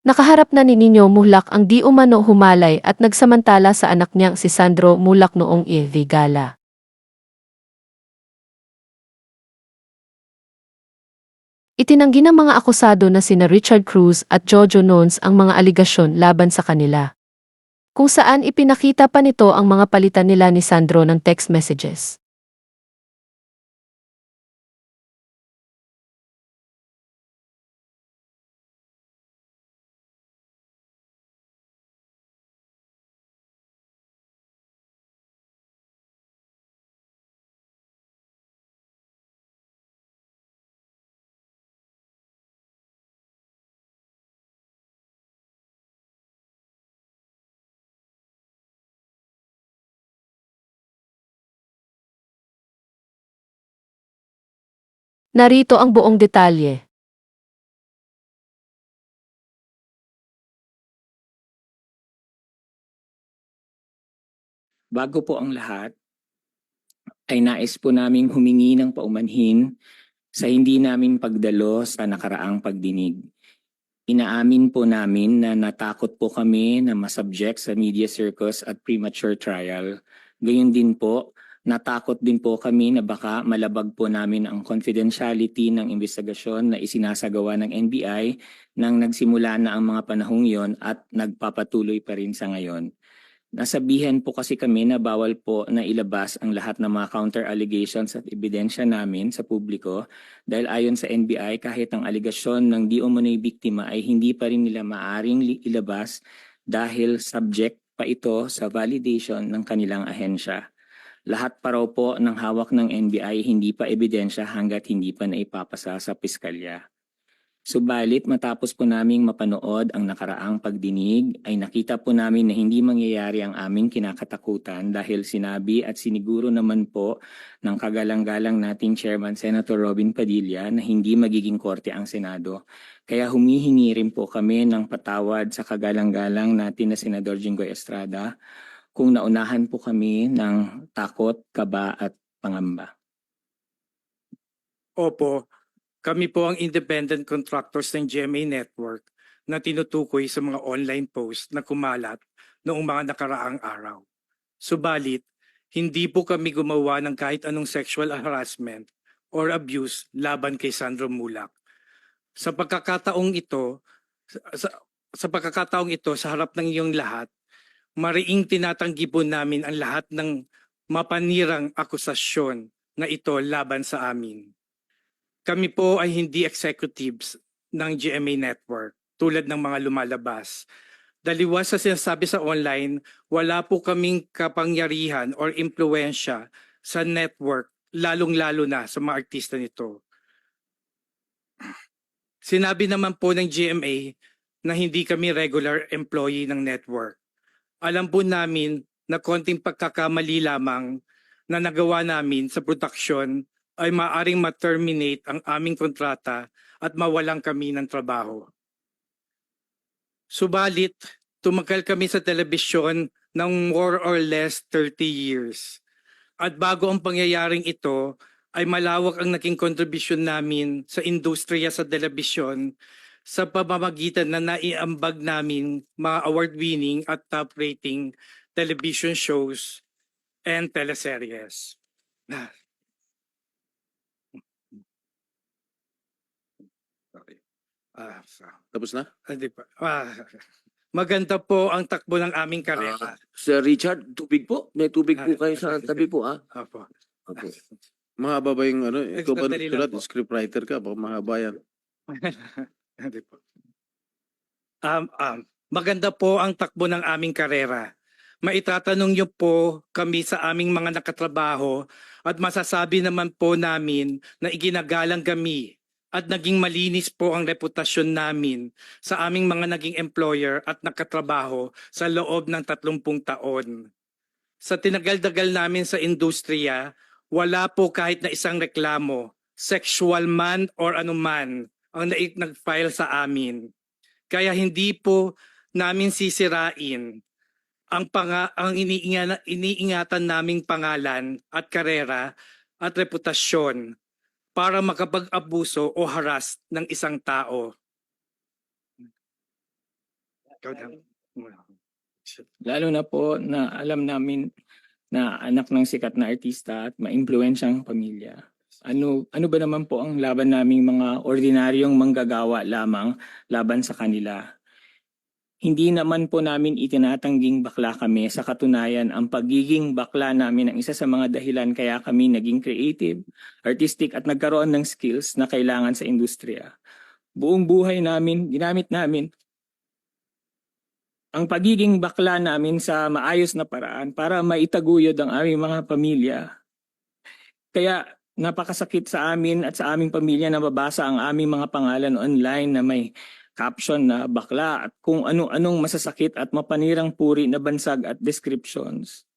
Nakaharap na ni Nino Mulak ang di umano humalay at nagsamantala sa anak niyang si Sandro Mulak noong EV Gala. Itinanggi ng mga akusado na sina Richard Cruz at Jojo Nons ang mga aligasyon laban sa kanila. Kung saan ipinakita pa nito ang mga palitan nila ni Sandro ng text messages. Narito ang buong detalye. Bago po ang lahat, ay nais po naming humingi ng paumanhin sa hindi namin pagdalo sa nakaraang pagdinig. Inaamin po namin na natakot po kami na masubject sa media circus at premature trial. Gayun din po, natakot din po kami na baka malabag po namin ang confidentiality ng investigasyon na isinasagawa ng NBI nang nagsimula na ang mga panahong yon at nagpapatuloy pa rin sa ngayon. Nasabihan po kasi kami na bawal po na ilabas ang lahat ng mga counter allegations at ebidensya namin sa publiko dahil ayon sa NBI kahit ang aligasyon ng di umano'y biktima ay hindi pa rin nila maaring ilabas dahil subject pa ito sa validation ng kanilang ahensya. Lahat pa raw po ng hawak ng NBI hindi pa ebidensya hanggat hindi pa naipapasa sa piskalya. Subalit matapos po naming mapanood ang nakaraang pagdinig ay nakita po namin na hindi mangyayari ang aming kinakatakutan dahil sinabi at siniguro naman po ng kagalang-galang nating Chairman Senator Robin Padilla na hindi magiging korte ang Senado. Kaya humihingi rin po kami ng patawad sa kagalang-galang natin na Senador Jinggoy Estrada kung naunahan po kami ng takot, kaba at pangamba. Opo, kami po ang independent contractors ng GMA Network na tinutukoy sa mga online post na kumalat noong mga nakaraang araw. Subalit, hindi po kami gumawa ng kahit anong sexual harassment or abuse laban kay Sandro Mulak. Sa pagkakataong ito, sa, sa pagkakataong ito sa harap ng iyong lahat, mariing tinatanggi po namin ang lahat ng mapanirang akusasyon na ito laban sa amin. Kami po ay hindi executives ng GMA Network tulad ng mga lumalabas. Daliwas sa sinasabi sa online, wala po kaming kapangyarihan or impluensya sa network, lalong-lalo na sa mga artista nito. Sinabi naman po ng GMA na hindi kami regular employee ng network. Alam po namin na konting pagkakamali lamang na nagawa namin sa production ay maaring ma-terminate ang aming kontrata at mawalang kami ng trabaho. Subalit, tumagal kami sa telebisyon ng more or less 30 years. At bago ang pangyayaring ito, ay malawak ang naging kontribusyon namin sa industriya sa telebisyon sa pamamagitan na naiambag namin mga award-winning at top-rating television shows and teleseries. Okay. Ah, sa- Tapos na? ah, di pa. Ah, maganda po ang takbo ng aming karera. Sir Richard, tubig po. May tubig po Ah, kayo sa sige. tabi po, ah. Opo. Opo. Mahaba ba yung ano? Ikaw ba Sandali lang nagsulat? po. Scriptwriter ka? Baka mahaba yan. Hindi po. Um, um, maganda po ang takbo ng aming karera. Maitatanong niyo po kami sa aming mga nakatrabaho at masasabi naman po namin na iginagalang kami at naging malinis po ang reputasyon namin sa aming mga naging employer at nakatrabaho sa loob ng 30 taon. Sa tinagal-dagal namin sa industriya, wala po kahit na isang reklamo, sexual man or anuman, ang nag-file sa amin. Kaya hindi po namin sisirain ang panga, ang iniingatan, iniingatan naming pangalan at karera at reputasyon para makapag-abuso o haras ng isang tao. Lalo na po na alam namin na anak ng sikat na artista at maimpluwensyang pamilya. Ano ano ba naman po ang laban naming mga ordinaryong manggagawa lamang laban sa kanila? Hindi naman po namin itinatangging bakla kami sa katunayan ang pagiging bakla namin ang isa sa mga dahilan kaya kami naging creative, artistic at nagkaroon ng skills na kailangan sa industriya. Buong buhay namin, ginamit namin ang pagiging bakla namin sa maayos na paraan para maitaguyod ang aming mga pamilya. Kaya napakasakit sa amin at sa aming pamilya na mabasa ang aming mga pangalan online na may caption na bakla at kung ano-anong masasakit at mapanirang puri na bansag at descriptions.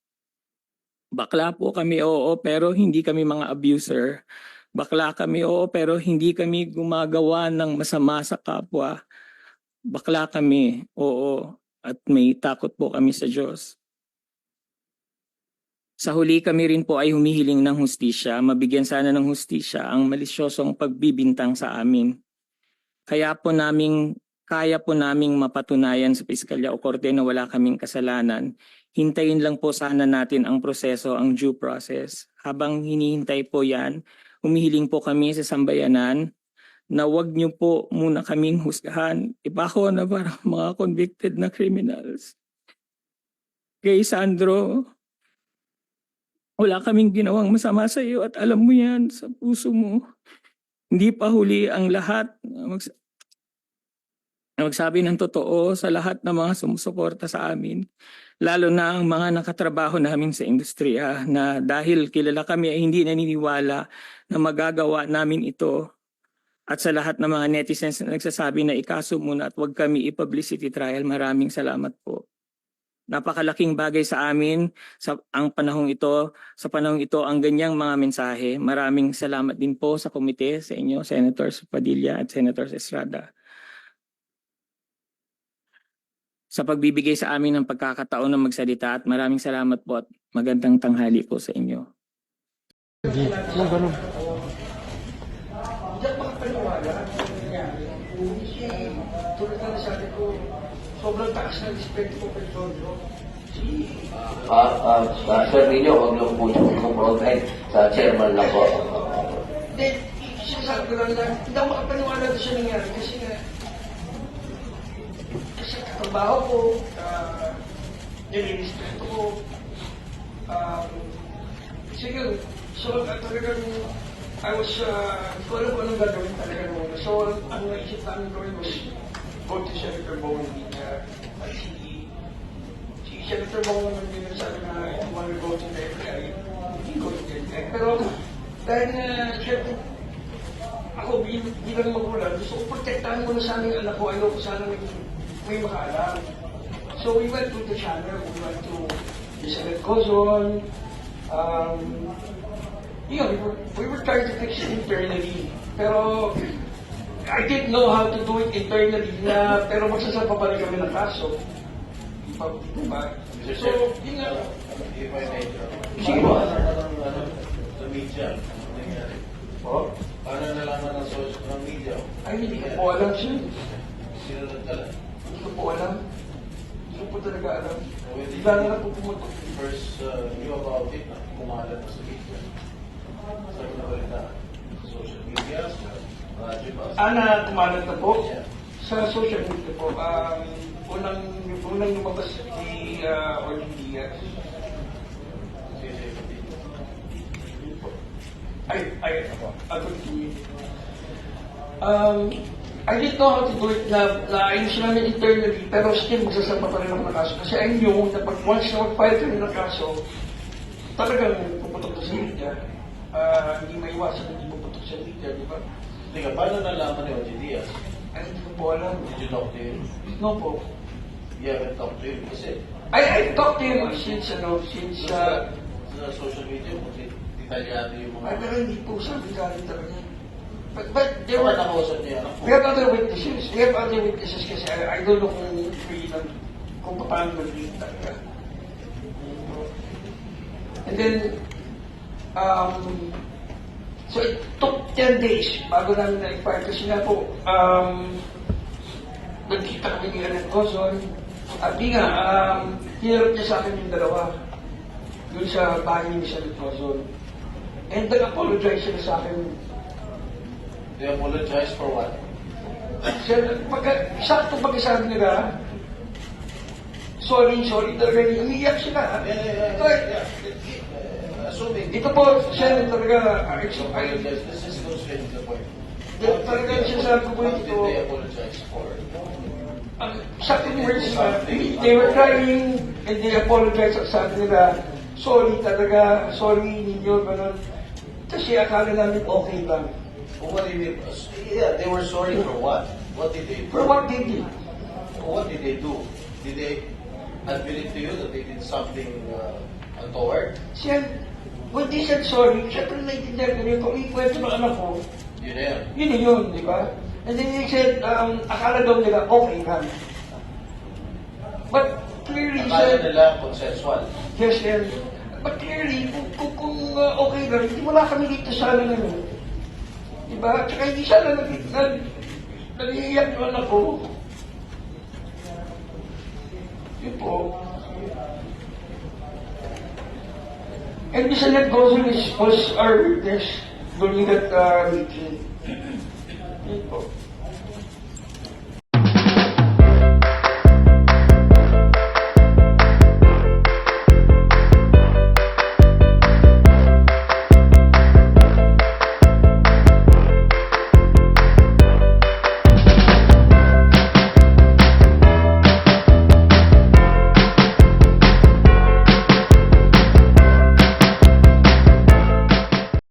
Bakla po kami, oo, pero hindi kami mga abuser. Bakla kami, oo, pero hindi kami gumagawa ng masama sa kapwa. Bakla kami, oo, at may takot po kami sa Diyos. Sa huli kami rin po ay humihiling ng hustisya, mabigyan sana ng hustisya ang malisyosong pagbibintang sa amin. Kaya po naming, kaya po naming mapatunayan sa piskalya o korte na wala kaming kasalanan. Hintayin lang po sana natin ang proseso, ang due process. Habang hinihintay po yan, humihiling po kami sa sambayanan na wag niyo po muna kaming husgahan. Iba ko na parang mga convicted na criminals. Kay Sandro, wala kaming ginawang masama sa iyo at alam mo yan sa puso mo. Hindi pa huli ang lahat. Mags- magsabi ng totoo sa lahat ng mga sumusuporta sa amin. Lalo na ang mga nakatrabaho namin sa industriya na dahil kilala kami ay hindi naniniwala na magagawa namin ito at sa lahat ng mga netizens na nagsasabi na ikaso muna at huwag kami i-publicity trial, maraming salamat po. Napakalaking bagay sa amin sa ang panahong ito, sa panahong ito ang ganyang mga mensahe. Maraming salamat din po sa komite, sa inyo, Senators Padilla at Senators Estrada. Sa pagbibigay sa amin ng pagkakataon na magsalita at maraming salamat po at magandang tanghali po sa inyo. Tulad na nasabi ko, sobrang taas ng respect ko kay Jojo. Ah, ah, ah, Sir Nino, huwag niyo po itong provide sa chairman lang po. then, sinasabi ko lang na, hindi ako makapaniwala doon sa nangyari. Kasi nga, kasi katrabaho ko, uh, nilirespeto ko, um, sige, so uh, talagang, I was, uh, ko alam kung anong gagawin talaga noon. So, ang naisip namin gawin was, go to Senator Bowen, uh, si si Senator din ang sabi na you want to go to the FBI, hindi ko to the. Pero dahil na, syempre, ako bilang, bilang magulang, gusto ko protektahan muna sa aming anak ko, ayoko sana may, may makaalam. So we went to the channel, we went to the Senate Cozon, um, yeah, we were, we were trying to fix it internally. Pero I didn't know how to do it internally na, pero magsasampa pa rin kami ng kaso. Pag, diba? So, yun nga. Sige po. Sa media, ano nangyari? Po? Paano nalaman ng social ng media? Ay, hindi ko po alam siya. Sino nagdala? Hindi ko po alam. Hindi ko po talaga alam. Bigla na lang po pumutok. first uh, knew about it na kumalat na sa media? Sa mga balita? Sa social media? Sa radyo ba? Ana, kumalat na po. Sa social media po, um, unang, unang lumabas ni uh, Orly Diaz. Ay, ay, ako si... Um, I didn't know how to do it na naayos namin internally, pero still magsasama pa rin ako ng kaso. Kasi I knew na pag once na mag-file kami ng kaso, talagang puputok na sa media. Ah, hindi maiwasan na hindi puputok sa media, di ba? Teka, paano nalaman ni OG Diaz? Ay, hindi ko po alam. Did you talk to him? No po. You haven't talked to him kasi I, I talked to him since, ano, since, uh, sa social media mo, det- detalyado yung ay, mga... pero hindi po sabi galing talaga. But, but there were, nakausap niya mo? We have other witnesses. We have other witnesses kasi I, I don't know kung free lang, kung paano mag-read talaga. And then, um, so it took 10 days bago namin na-file kasi nga po, um, nagkita kami ni Annette Coson. At di nga, um, hinarap niya sa akin yung dalawa. Doon sa bahay ni Miss Annette Coson. And nag-apologize siya sa akin. They apologize for what? Siya, pagka, sakto pagkasabi nila, sorry, sorry talaga, umiiyak sila. Yeah, yeah, yeah, yeah. Assuming. ito po, siya talaga, I, I, apologize, this is goes straight to the point. Di- talagang sinasabi ko po ito. did they apologize for? ang ng words they were crying and they apologized at sabi nila, sorry talaga, sorry ninyo, ganun. Kasi akala namin okay lang. What did they, yeah, they were sorry for what? What did they do? For what they did. What did they do? Did they admit it to you that they did something uh, untoward? Siya, when they said sorry, syempre naiintindihan ko yun, kung ikwento ng anak ko, Yun na yun na yun, di ba? And then they said, um, akala daw nila, okay lang. But clearly Akala said, nila consensual. yes, sir. But clearly, kung, kung, kung uh, okay lang, hindi wala kami dito sa ano na yun. Di ba? Tsaka hindi sana nag, nag, nag-iiyak yung anak ko. Yun po. And Miss Annette Gozon is, was our witness during that uh, meeting. Po.